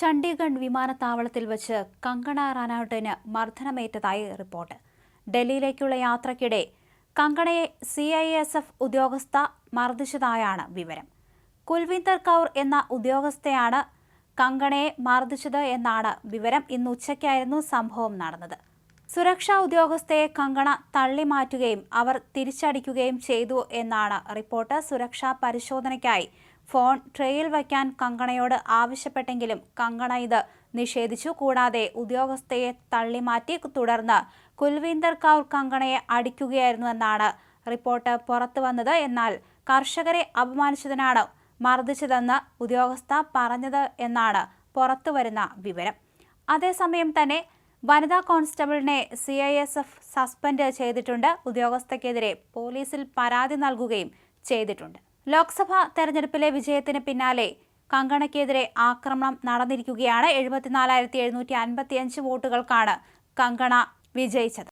ചണ്ഡീഗഡ് വിമാനത്താവളത്തിൽ വച്ച് കങ്കണ റനൌട്ടിന് മർദ്ദനമേറ്റതായി റിപ്പോർട്ട്. ഡൽഹിയിലേക്കുള്ള യാത്രക്കിടെ കങ്കണയെ സി ഐ എസ് എഫ് ഉദ്യോഗസ്ഥ മർദ്ദിച്ചതായാണ് വിവരം. കുൽവിന്ദർ കൗർ എന്ന ഉദ്യോഗസ്ഥയാണ് കങ്കണയെ മർദ്ദിച്ചത് എന്നാണ് വിവരം. ഇന്ന് ഉച്ചയ്ക്കായിരുന്നു സംഭവം നടന്നത്. സുരക്ഷാ ഉദ്യോഗസ്ഥയെ കങ്കണ തള്ളി മാറ്റുകയും അവർ തിരിച്ചടിക്കുകയും ചെയ്തു എന്നാണ് റിപ്പോർട്ട്. സുരക്ഷാ പരിശോധനയ്ക്കായി ഫോൺ ട്രേയിൽ വയ്ക്കാൻ കങ്കണയോട് ആവശ്യപ്പെട്ടെങ്കിലും കങ്കണ ഇത് നിഷേധിച്ചു. കൂടാതെ ഉദ്യോഗസ്ഥയെ തള്ളിമാറ്റി തുടർന്ന് കുൽവീന്ദർ കൗർ കങ്കണയെ അടിക്കുകയായിരുന്നുവെന്നാണ് റിപ്പോർട്ട് പുറത്തുവന്നത്. എന്നാൽ കർഷകരെ അപമാനിച്ചതിനാണ് മർദ്ദിച്ചതെന്ന് ഉദ്യോഗസ്ഥ പറഞ്ഞത് എന്നാണ് പുറത്തുവരുന്ന വിവരം. അതേസമയം തന്നെ വനിതാ കോൺസ്റ്റബിളിനെ C I S F suspend ചെയ്തിട്ടുണ്ട്. ഉദ്യോഗസ്ഥക്കെതിരെ പോലീസിൽ പരാതി നൽകുകയും ചെയ്തിട്ടുണ്ട്. ലോക്സഭാ തെരഞ്ഞെടുപ്പിലെ വിജയത്തിന് പിന്നാലെ കങ്കണയ്ക്കെതിരെ ആക്രമണം നടന്നിരിക്കുകയാണ്. എഴുപത്തിനാലായിരത്തി എഴുന്നൂറ്റി അൻപത്തിയഞ്ച് വോട്ടുകൾക്കാണ് കങ്കണ വിജയിച്ചത്.